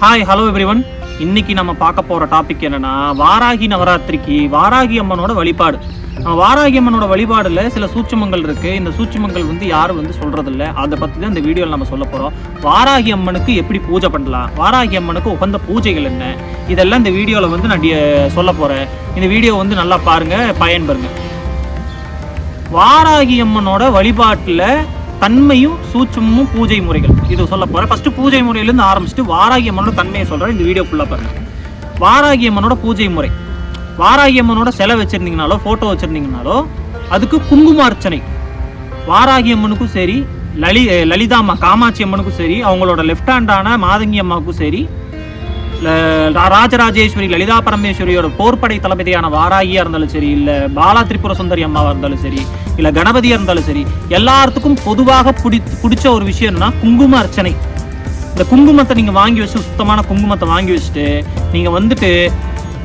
Hi hello everyone இன்னைக்கு நம்ம பார்க்க போற டாபிக் என்னன்னா வாராகி நவராத்திரிக்கு வாராகி அம்மனோட வழிபாடு. வாராகி அம்மனோட வழிபாடுல சில சூட்சமங்கள் இருக்கு. இந்த சூட்சமங்கள் வந்து யாரும் வந்து சொல்றது அதை பத்தி தான் இந்த வீடியோவில் நம்ம சொல்ல போறோம். வாராகி அம்மனுக்கு எப்படி பூஜை பண்ணலாம்? வாராகி அம்மனுக்கு உகந்த பூஜைகள் என்ன? இதெல்லாம் இந்த வீடியோவில் வந்து நான் சொல்ல போறேன். இந்த வீடியோ வந்து நல்லா பாருங்க பயன்பெறுங்க. வாராகி அம்மனோட வழிபாட்டில் தன்மையும் சூட்சமும் பூஜை முறைகள். இது சொல்ல போகிறேன் ஃபஸ்ட்டு பூஜை முறையிலேருந்து ஆரம்பிச்சுட்டு வாராகியம்மனோட தன்மையை சொல்கிறேன் இந்த வீடியோ ஃபுல்லாக பாருங்கள் வாராகியம்மனோட பூஜை முறை. வாராகி அம்மனோட சிலை ஃபோட்டோ வச்சுருந்தீங்கனாலோ அதுக்கு குங்கும அர்ச்சனை. வாராகியம்மனுக்கும் சரி லலி லலிதா அம்மா காமாட்சி அம்மனுக்கும் சரி அவங்களோட லெஃப்ட் ஹேண்டான மாதங்கி அம்மாவுக்கும் சரி ராஜராஜேஸ்வரி லலிதா பரமேஸ்வரியோட போர்ப்படை தளபதியான வாராகியா இருந்தாலும் சரி இல்ல பாலா திரிபுர சுந்தரி அம்மாவா இருந்தாலும் சரி இல்ல கணபதியா இருந்தாலும் சரி எல்லாத்துக்கும் பொதுவாக பிடி பிடிச்ச ஒரு விஷயம்னா குங்கும அர்ச்சனை. இந்த குங்குமத்தை நீங்க வாங்கி வச்சு சுத்தமான குங்குமத்தை வாங்கி வச்சுட்டு நீங்க வந்துட்டு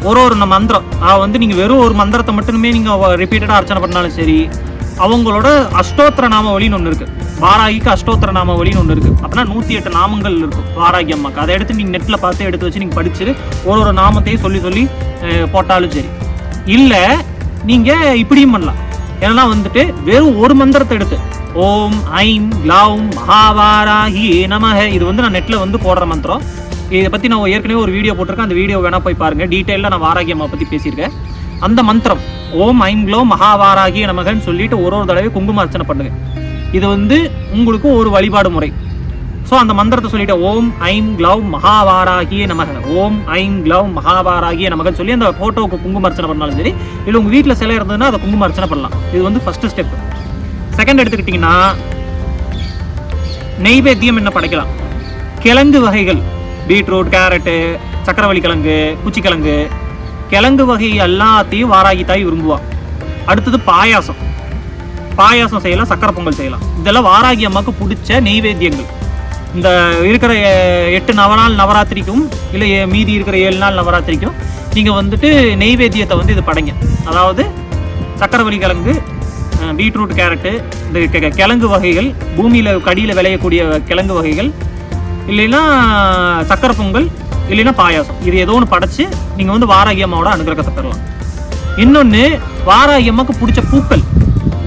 ஒரு ஒரு மந்திரம் வந்து நீங்க வெறும் ஒரு மந்திரத்தை மட்டுமே நீங்க ரிப்பீட்டடா அர்ச்சனை பண்ணாலும் சரி அவங்களோட அஷ்டோத்திர நாமவழின்னு ஒன்று இருக்கு. வாராகிக்கு அஷ்டோத்திர நாமவழின்னு ஒன்று இருக்கு. அப்படின்னா நூற்றி எட்டு நாமங்கள் இருக்கும். வாராகி அம்மாக்கு. அதை எடுத்து நீங்கள் நெட்டில் பார்த்து எடுத்து வச்சு நீங்கள் படிச்சு ஒரு ஒரு நாமத்தையும் சொல்லி சொல்லி போட்டாலும் சரி. இல்லை நீங்கள் இப்படியும் பண்ணலாம். ஏன்னா வந்துட்டு வெறும் ஒரு மந்திரத்தை எடுத்து ஓம் ஐம் க்ளௌம் மகாவாராகி நமக இது வந்து நான் நெட்டில் வந்து போடுற மந்திரம். இதை பற்றி நான் ஏற்கனவே ஒரு வீடியோ போட்டிருக்கேன். அந்த வீடியோ வேணால் போய் பாருங்கள் டீட்டெயிலாக நான் வாராகி அம்மா பற்றி பேசியிருக்கேன். அந்த மந்திரம் ஓம் ஐம் க்ளோ மகாவாராகிய நமகன்னு சொல்லிட்டு ஒரு ஒரு தடவை குங்கும அர்ச்சனை பண்ணுங்க. இது வந்து உங்களுக்கு ஒரு வழிபாடு முறை. ஸோ அந்த மந்திரத்தை சொல்லிட்டு ஓம் ஐம் க்ளவ் மகாவாராகிய நமக ஓம் ஐம் க்ளவ் மகாவாராகிய நமகன்னு சொல்லி அந்த ஃபோட்டோவுக்கு குங்கும அர்ச்சனை பண்ணாலும் சரி இல்லை உங்கள் வீட்டில் சிலை இருந்ததுன்னா அதை குங்கும அர்ச்சனை பண்ணலாம். இது வந்து ஃபர்ஸ்ட் ஸ்டெப் செகண்ட் எடுத்துக்கிட்டிங்கன்னா நெய்வேத்தியம் என்ன படைக்கலாம்? கிழங்கு வகைகள். பீட்ரூட் கேரட்டு சக்கரவள்ளி கிழங்கு குச்சிக்கிழங்கு கிழங்கு வகை எல்லாத்தையும் வாராகி தாய் விரும்புவா. அடுத்தது பாயாசம். பாயாசம் செய்யலாம் சக்கரை பொங்கல் செய்யலாம். இதெல்லாம் வாராகி அம்மாவுக்கு பிடிச்ச நெய்வேத்தியங்கள். இந்த இருக்கிற எட்டு நவநாள் நவராத்திரிக்கும் இல்லை மீதி இருக்கிற ஏழு நாள் நவராத்திரிக்கும் நீங்கள் வந்துட்டு நெய்வேத்தியத்தை வந்து இது படைங்க. அதாவது சக்கரவள்ளி கிழங்கு பீட்ரூட் கேரட்டு இந்த கெ- கிழங்கு வகைகள் பூமியில் கடியில் விளையக்கூடிய கிழங்கு வகைகள் இல்லைன்னா சக்கரை பொங்கல் இல்லைன்னா பாயாசம். இது ஏதோ ஒன்று படைச்சு நீங்கள் வந்து வாராகி அம்மாவோட அனுகிரகத்தை பெறலாம். இன்னொன்று வாராகி அம்மாவுக்கு பிடிச்ச பூக்கள்.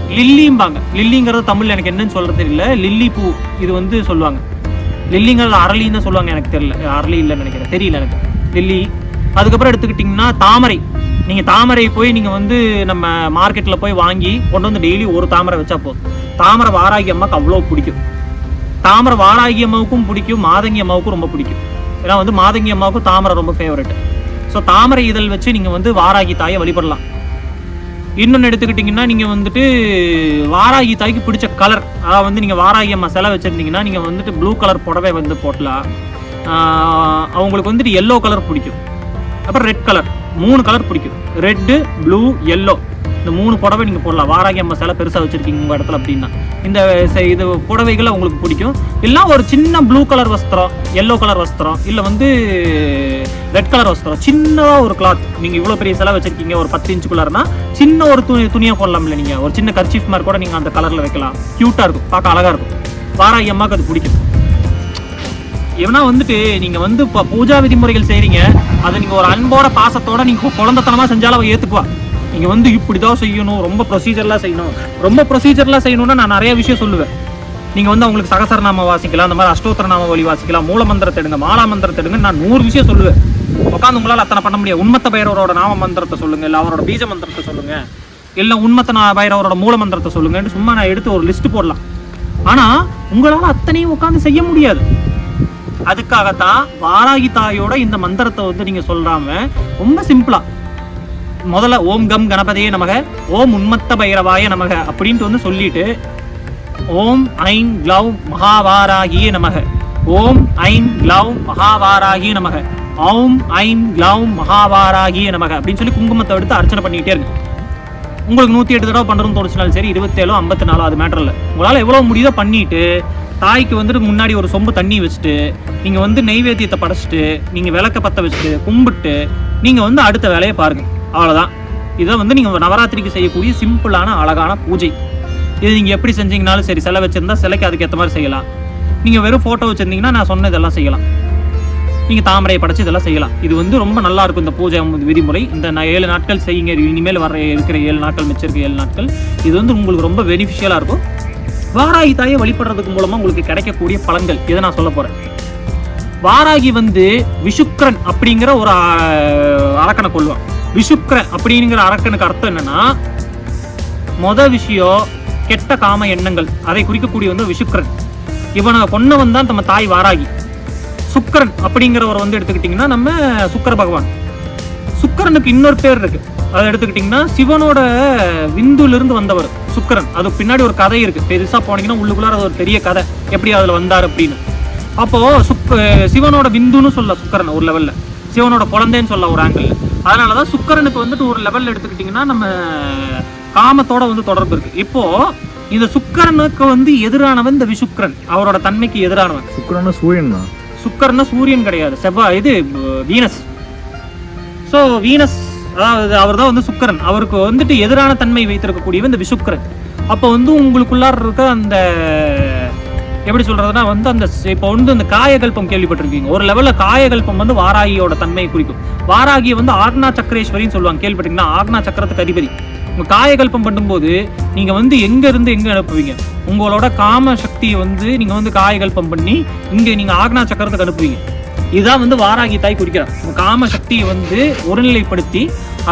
லில்லிம்பாங்க. லில்லிங்கிறது தமிழ்ல எனக்கு என்னன்னு சொல்றது தெரியல. லில்லி பூ இது வந்து சொல்லுவாங்க. லில்லிங்கிறது அரளின்னு தான் சொல்லுவாங்க எனக்கு தெரியல. அரளி இல்லைன்னு நினைக்கிறேன். தெரியல எனக்கு. லில்லி. அதுக்கப்புறம் எடுத்துக்கிட்டிங்கன்னா தாமரை. நீங்கள் தாமரை போய் நீங்கள் வந்து நம்ம மார்க்கெட்டில் போய் வாங்கி கொண்டு வந்து டெய்லி ஒரு தாமரை வச்சா போதும். தாமரை வாராகி அம்மாவுக்கு அவ்வளோ பிடிக்கும். தாமரை வாராகி அம்மாவுக்கும் பிடிக்கும். மாதங்கி அம்மாவுக்கும் ரொம்ப பிடிக்கும். ஏன்னா வந்து மாதங்கி அம்மாவுக்கும் தாமரை ரொம்ப ஃபேவரட் ஸோ தாமரை இதழ் வச்சு நீங்கள் வந்து வாராகி தாயை வழிபடலாம். இன்னொன்று எடுத்துக்கிட்டிங்கன்னா நீங்கள் வந்துட்டு வாராகி தாய்க்கு பிடிச்ச கலர் அதாவது வந்து நீங்கள் வாராகி அம்மா சிலை வச்சுருந்தீங்கன்னா நீங்கள் வந்துட்டு ப்ளூ கலர் புடவை வந்து போட்டலாம். அவங்களுக்கு வந்துட்டு எல்லோ கலர் பிடிக்கும். அப்புறம் ரெட் கலர் மூணு கலர் பிடிக்கும். ரெட்டு ப்ளூ எல்லோ இந்த மூணு புடவை நீங்கள் போடலாம். வாராகி அம்மா சிலை பெருசாக வச்சுருக்கீங்க உங்கள் இடத்துல அப்படின்னா. இந்த இது புடவைகள் உங்களுக்கு பிடிக்கும். இல்லை ஒரு சின்ன ப்ளூ கலர் வஸ்திரம் எல்லோ கலர் வஸ்திரம் இல்லை வந்து ரெட் கலர் வஸ்திரம். சின்னதாக ஒரு கிளாத் நீங்கள் இவ்வளோ பெரிய செலவு வச்சுருக்கீங்க ஒரு பத்து இன்ச்சுக்குள்ளார்னா சின்ன ஒரு துணி துணியாக போடலாம்ல நீங்கள் ஒரு சின்ன கர்ச்சீஃப் மாதிரி கூட நீங்கள் அந்த கலரில் வைக்கலாம். க்யூட்டாக இருக்கும் பார்க்க அழகாக இருக்கும். வாராகி அம்மாவுக்கு அது பிடிக்கும். ஏன்னா வந்துட்டு நீங்கள் வந்து இப்போ பூஜா விதிமுறைகள் செய்கிறீங்க அதை நீங்கள் ஒரு அன்போட பாசத்தோட நீங்க குழந்தத்தனமாக செஞ்சாலும் ஏற்றுக்குவா நீங்கள் வந்து வந்து இப்படிதான் செய்யணும் ரொம்ப ப்ரொசீஜர்லாம் செய்யணும். ரொம்ப ப்ரொசீஜர்லாம் செய்யணும்னா நான் நிறைய விஷயம் சொல்லுவேன். நீங்க வந்து அவங்களுக்கு சகசரநாம வாசிக்கலாம் அந்த மாதிரி அஷ்டோத்தர நாம வழி வாசிக்கலாம் மூல மந்திரத்தை எடுங்க மாலா மந்திரத்தை எடுங்க நான் நூறு விஷயம் சொல்லுவேன். உட்காந்து உங்களால் அத்தனை பண்ண முடியாது. உண்மத்த பைரவரோட நாம மந்திரத்தை சொல்லுங்க இல்லை அவரோட பீஜ மந்திரத்தை சொல்லுங்க இல்லை உண்மத்த நா- பைரவரோட மூல மந்திரத்தை சொல்லுங்கன்னு சும்மா நான் எடுத்து ஒரு லிஸ்ட் போடலாம். ஆனா உங்களால அத்தனையும் உட்காந்து செய்ய முடியாது. அதுக்காகத்தான் வாராகி தாயோட இந்த மந்திரத்தை வந்து நீங்க சொல்லாம ரொம்ப சிம்பிளா முதல்ல ஓம் கம் கணபதியே நமக ஓம் உண்மத்த பைரவாய நமக அப்படின்ட்டு வந்து சொல்லிட்டு ஓம் ஐம் க்ளவ் மகாவாராகிய நமக. ஓம் ஐம் க்ளவ் மகாவாராகிய நமக. ஓம் ஐம் க்ளவ் மகாவாராகிய நமக அப்படின்னு சொல்லி குங்குமத்தை எடுத்து அர்ச்சனை பண்ணிக்கிட்டே இருக்கு. உங்களுக்கு நூற்றி எட்டு தடவை பண்ணுறதுன்னு தோணுச்சுனாலும் சரி இருபத்தேழோ ஐம்பத்தி நாலோ அது மேட்டர் இல்லை. உங்களால் எவ்வளோ முடியுதோ பண்ணிட்டு தாய்க்கு வந்துட்டு முன்னாடி ஒரு சொம்பு தண்ணி வச்சுட்டு நீங்கள் வந்து நெய்வேத்தியத்தை படைச்சிட்டு நீங்கள் விளக்க பற்ற வச்சுட்டு கும்பிட்டு நீங்கள் வந்து அடுத்த வேலையை பாருங்கள் அவ்வளோதான் இதை வந்து நீங்கள் நவராத்திரிக்கு செய்யக்கூடிய சிம்பிளான அழகான பூஜை. இது நீங்கள் எப்படி செஞ்சீங்கனாலும் சரி சிலை வச்சுருந்தா சிலைக்கு அதுக்கு ஏற்ற மாதிரி செய்யலாம். நீங்கள் வெறும் ஃபோட்டோ வச்சுருந்தீங்கன்னா நான் சொன்ன இதெல்லாம் செய்யலாம். நீங்கள் தாமரையை படைச்சு இதெல்லாம் செய்யலாம். இது வந்து ரொம்ப நல்லா இருக்கும் இந்த பூஜை விதிமுறை. இந்த நான் ஏழு நாட்கள் செய்யுங்க. இனிமேல் வர இருக்கிற ஏழு நாட்கள் மிச்சிருக்க ஏழு நாட்கள். இது வந்து உங்களுக்கு ரொம்ப பெனிஃபிஷியலாக இருக்கும். வாராகி தாயை வழிபடுறதுக்கு மூலமாக உங்களுக்கு கிடைக்கக்கூடிய பலன்கள். இதை நான் சொல்ல போகிறேன் வாராகி வந்து விஷுக்கரன் அப்படிங்கிற ஒரு அரக்கனை கொள்வான் விஷுக்கரன் அப்படிங்கிற அரக்கனுக்கு அர்த்தம் என்னன்னா மொதல் விஷயம் கெட்ட காம எண்ணங்கள் அதை குறிக்கக்கூடிய வந்து விஷுக்கரன் இவனை கொன்னவன் தான் நம்ம தாய் வாராகி. சுக்கரன் அப்படிங்கிறவர் வந்து எடுத்துக்கிட்டிங்கன்னா நம்ம சுக்கர பகவான். சுக்கரனுக்கு இன்னொரு பேர் இருக்கு. அதை எடுத்துக்கிட்டிங்கன்னா சிவனோட விந்துலேருந்து வந்தவர் சுக்கரன். அதுக்கு பின்னாடி ஒரு கதை இருக்கு. பெருசாக போனீங்கன்னா உள்ளுக்குள்ளார அது ஒரு பெரிய கதை. எப்படி அதில் வந்தார் அப்படின்னு. அப்போது சுக் சிவனோட விந்துன்னு சொல்ல சுக்கரன் ஒரு லெவலில் சிவனோட குழந்தைன்னு சொல்ல ஒரு ஆங்கிள் அதனாலதான் சுக்கரனுக்கு வந்துட்டு ஒரு லெவலில் எடுத்துக்கிட்டிங்கன்னா நம்ம காமத்தோட வந்து தொடர்பு இருக்கு. இப்போ இந்த சுக்கரனுக்கு வந்து எதிரானவன் இந்த விஷுக்கரன் அவரோட தன்மைக்கு எதிரானவன். சுக்கரன்னா சூரியன் தான் சுக்கரன்னா சூரியன் கிடையாது. செவ்வாய் இது வீனஸ். ஸோ வீனஸ் அதாவது அவர் தான் வந்து சுக்கரன். அவருக்கு வந்துட்டு எதிரான தன்மை வைத்திருக்கக்கூடியவன் இந்த விஷுக்கரன் அப்போ வந்து உங்களுக்குள்ளார இருக்க அந்த எப்படி சொல்றதுன்னா வந்து அந்த இப்போ வந்து அந்த காயகல்பம் கேள்விப்பட்டிருக்கீங்க. ஒரு லெவல்ல காயகல்பம் வந்து வாராகியோட தன்மையை குறிக்கும். வாராகியை வந்து ஆக்னா சக்கரேஸ்வரின்னு சொல்லுவாங்க. கேள்விப்பட்டீங்கன்னா ஆக்னா சக்கரத்துக்கு அதிபதி. உங்கள் காயகல்பம் பண்ணும்போது நீங்க வந்து எங்க இருந்து எங்க அனுப்புவீங்க? உங்களோட காம சக்தியை வந்து நீங்க வந்து காயகல்பம் பண்ணி இங்க நீங்க ஆக்னா சக்கரத்துக்கு அனுப்புவீங்க. இதுதான் வந்து வாராகி தாய் குறிக்கிறார். உங்கள் காம சக்தியை வந்து ஒருநிலைப்படுத்தி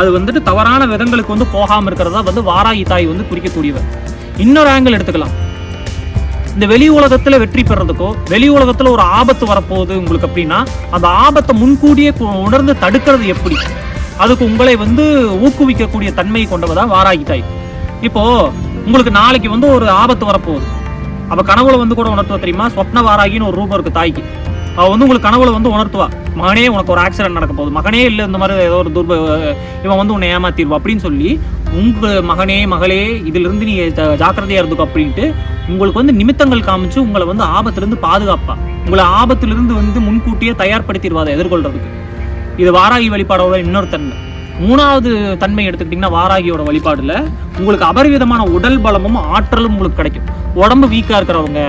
அது வந்துட்டு தவறான விதங்களுக்கு வந்து போகாம இருக்கிறதா வந்து வாராகி தாய் வந்து குறிக்கக்கூடியவர். இன்னொரு ஆங்கிள் எடுத்துக்கலாம். இந்த வெளி உலகத்துல வெற்றி பெறதுக்கோ வெளி உலகத்துல ஒரு ஆபத்து வரப்போகுது உங்களுக்கு அப்படின்னா அந்த ஆபத்தை முன்கூட்டியே உணர்ந்து தடுக்கிறது எப்படி? அதுக்கு உங்களை வந்து ஊக்குவிக்கக்கூடிய தன்மையை கொண்டவதா வாராகி தாய். இப்போ உங்களுக்கு நாளைக்கு வந்து ஒரு ஆபத்து வரப்போகுது. அப்ப கனவுல வந்து கூட உணர்த்துவா தெரியுமா? சொப்ன வாராகின்னு ஒரு ரூபம் இருக்கு தாய்க்கு. அவ வந்து உங்களுக்கு கனவுல வந்து உணர்த்துவா. மகனே உனக்கு ஒரு ஆக்சிடென்ட் நடக்க போகுது. மகனே இல்லை இந்த மாதிரி ஏதோ ஒரு துர்ப இவன் வந்து உன்னை ஏமாத்திடுவா அப்படின்னு சொல்லி உங்க மகனே மகளே இதுல இருந்து நீ ஜா- ஜாக்கிரதையா இருந்துக்கோ அப்படின்ட்டு உங்களுக்கு வந்து நிமித்தங்கள் காமிச்சு உங்களை வந்து ஆபத்திலிருந்து பாதுகாப்பா. உங்களை ஆபத்திலிருந்து வந்து முன்கூட்டியே தயார்படுத்திடுவாத அதை எதிர்கொள்றதுக்கு. இது வாராகி வழிபாடோட இன்னொரு தன்மை. மூணாவது தன்மை எடுத்துக்கிட்டிங்கன்னா வாராகியோட வழிபாடுல உங்களுக்கு அபரிவிதமான உடல் பலமும் ஆற்றலும் உங்களுக்கு கிடைக்கும். உடம்பு வீக்கா இருக்கிறவங்க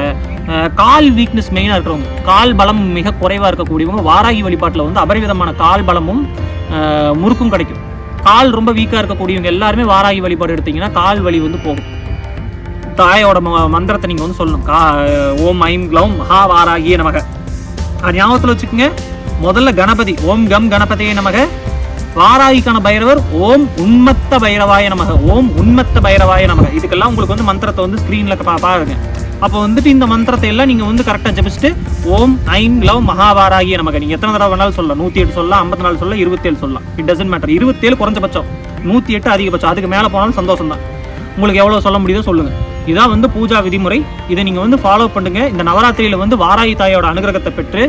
அஹ், கால் வீக்னஸ் மெயினாக இருக்கிறவங்க கால் பலம் மிக குறைவா இருக்கக்கூடியவங்க வாராகி வழிபாட்டில் வந்து அபரிவிதமான கால் பலமும் அஹ், முறுக்கும் கிடைக்கும். கால் ரொம்ப வீக்கா இருக்கக்கூடியவங்க எல்லாருமே வாராகி வழிபாடு எடுத்தீங்கன்னா கால் வலி வந்து போகும். தாயோட ம- மந்திரத்தை நீங்க வந்து சொல்லணும். கா ஓம் ஐம் க்ளௌம் ஹா வாராகிய நமக. அது ஞாபகத்தில் வச்சுக்கோங்க. முதல்ல கணபதி ஓம் கம் கணபதியே நமக. வாராகிக்கான பைரவர் ஓம் உன்மத்த பைரவாய நமக. ஓம் உன்மத்த பைரவாய நமக. இதுக்கெல்லாம் உங்களுக்கு வந்து மந்திரத்தை வந்து ஸ்க்ரீனில் பா பாருங்க. அப்போ வந்துட்டு இந்த மந்திரத்தை எல்லாம் நீங்கள் வந்து கரெக்டாக ஜபிச்சுட்டு ஓம் ஐம் லவ் மகாபாராகிய நமக. நீங்கள் எத்தனை தடவை வேணாலும் சொல்லலாம். நூற்றி எட்டு சொல்லலாம் ஐம்பத்தி நாலு சொல்லலாம் இருபத்தேழு சொல்லலாம். இட் டசன்ட் மேட்டர் இருபத்தேழு குறைஞ்சபட்சம். நூற்றி எட்டு அதிகபட்சம். அதுக்கு மேலே போனாலும் சந்தோஷம் தான் உங்களுக்கு எவ்வளோ சொல்ல முடியுதோ சொல்லுங்க. இதான் வந்து பூஜா விதிமுறை. இதை நீங்க வந்து ஃபாலோ பண்ணுங்க. இந்த நவராத்திரியில வந்து வாராயி தாயோட அனுகிரகத்தை பெற்று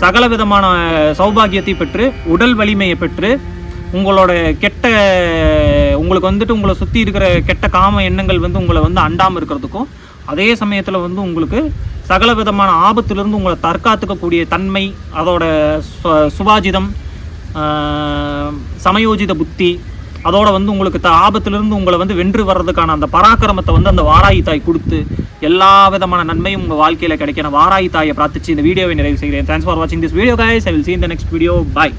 சகல விதமான சௌபாகியத்தை பெற்று உடல் வலிமையை பெற்று உங்களோட கெட்ட உங்களுக்கு வந்துட்டு உங்களை சுற்றி இருக்கிற கெட்ட காம எண்ணங்கள் வந்து உங்களை வந்து அண்டாமல் இருக்கிறதுக்கும் அதே சமயத்தில் வந்து உங்களுக்கு சகல விதமான ஆபத்திலிருந்து உங்களை தற்காத்துக்கக்கூடிய தன்மை அதோட சு- சுபாஜிதம் சமயோஜித புத்தி அதோட வந்து உங்களுக்கு த ஆபத்திலிருந்து உங்களை வந்து வென்று வர்றதுக்கான அந்த பராக்கிரமத்தை வந்து அந்த வாராயி தாய் கொடுத்து எல்லா விதமான நன்மையும் உங்கள் வாழ்க்கையில் கிடைக்கிற வாராயி தாயை பிரார்த்திச்சு இந்த வீடியோவை நிறைவு செய்கிறேன். தேங்க்ஸ் ஃபார் வாட்சிங் this video guys I will see in next video bye